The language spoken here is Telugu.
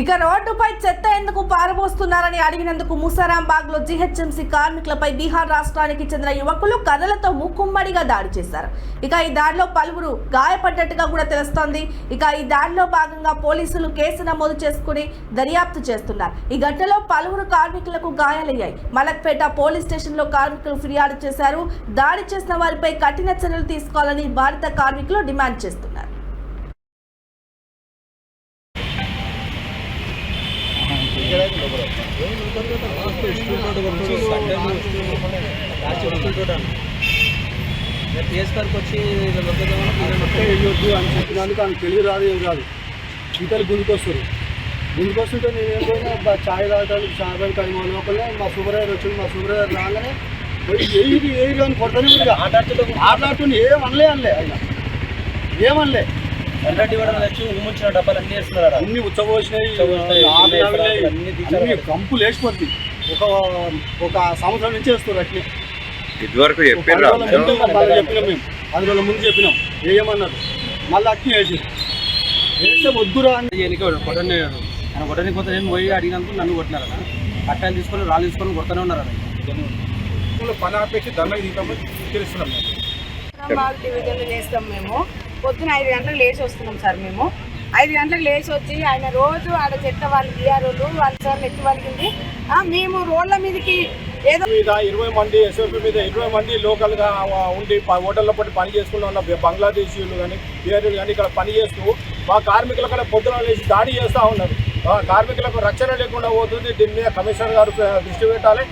ఇక రోడ్డుపై చెత్త ఎందుకు పారబోస్తున్నారని అడిగినందుకు ముసారాంబాగ్లో జీహెచ్ఎంసీ కార్మికులపై బీహార్ రాష్ట్రానికి చెందిన యువకులు కర్రలతో ముక్కుమ్మడిగా దాడి చేశారు. ఇక ఈ దాడిలో పలువురు గాయపడ్డట్టుగా కూడా తెలుస్తోంది. ఇక ఈ దాడిలో భాగంగా పోలీసులు కేసు నమోదు చేసుకుని దర్యాప్తు చేస్తున్నారు. ఈ ఘటనలో పలువురు కార్మికులకు గాయాలయ్యాయి. మలక్పేట పోలీస్ స్టేషన్లో కార్మికులు ఫిర్యాదు చేశారు. దాడి చేసిన వారిపై కఠిన చర్యలు తీసుకోవాలని భారత కార్మికులు డిమాండ్ చేస్తున్నారు. టీఎస్ఆర్కి వచ్చి లొకేషన్ అంటే వెళ్ళొద్దు అని చెప్పినందుకు ఆయన తెలివి రాదు ఏం రాదు ఇతరులు గుంజుకొస్తారు గుంజుకొస్తుంటే నేను ఏం పోయినా బా- చాయ్ తాగడానికి చాయ్ బండి కలిగి లోపలనే మా సూపర్వైజర్ వచ్చింది మా సూపర్వైజర్ రాగానే పోయి ఏది ఎయిరి అని కొడతానే ఉంది ఆటలాడుతుంది ఏం అనలే అనలే ఆయన ఏమనలే ఎర్రటి కూడా వచ్చి ఉమ్ముంచిన డబ్బాలు అన్ని వేస్తున్నారు అన్ని ఉచ్చబోసినాయి అన్ని కంపులు వేసిపోద్ది ఒక ఒక సంవత్సరం నుంచి వేస్తారు అట్లే. ఇదివరకు మళ్ళీ చెప్పినాం మేము. పది రోజుల ముందు చెప్పినాం. వేయమన్నారు మళ్ళీ అట్నే వేసి వేస్తే వద్దురా అని చేయడానికి కొట్టని ఆయన కొట్టని కొత్త నేను పోయి అడిగినందుకు నన్ను కొట్టినారు అన్న. కట్టాలు తీసుకొని రాళ్ళు తీసుకొని కొడుతూనే ఉన్నారు అన్న. పని ఆపేసి ధర్నాకి దిగుతామని తెలుస్తున్నాం డివిజన్లు చేస్తాం మేము. పొద్దున ఐదు గంటలకు లేచి వస్తున్నాం సార్ మేము. ఐదు గంటలకు లేచి వచ్చి ఆయన రోజు ఆడ చెత్త వాళ్ళు బీఆర్ఓలు వాళ్ళ సార్ ఎత్తి వాళ్ళకి మేము రోడ్ల మీదకి ఏదో మీద ఇరవై మంది ఎస్ఎఫ్ మీద ఇరవై మంది లోకల్గా ఉండి హోటల్లో పట్టి పని చేసుకుంటూ ఉన్న బంగ్లాదేశీయులు కానీ బీఆర్ఓలు కానీ ఇక్కడ పని చేస్తూ మా కార్మికుల కూడా పొద్దున లేచి దాడి చేస్తూ ఉన్నారు. కార్మికులకు రక్షణ లేకుండా పోతుంది. దీని మీద కమిషనర్ గారు దృష్టి పెట్టాలి.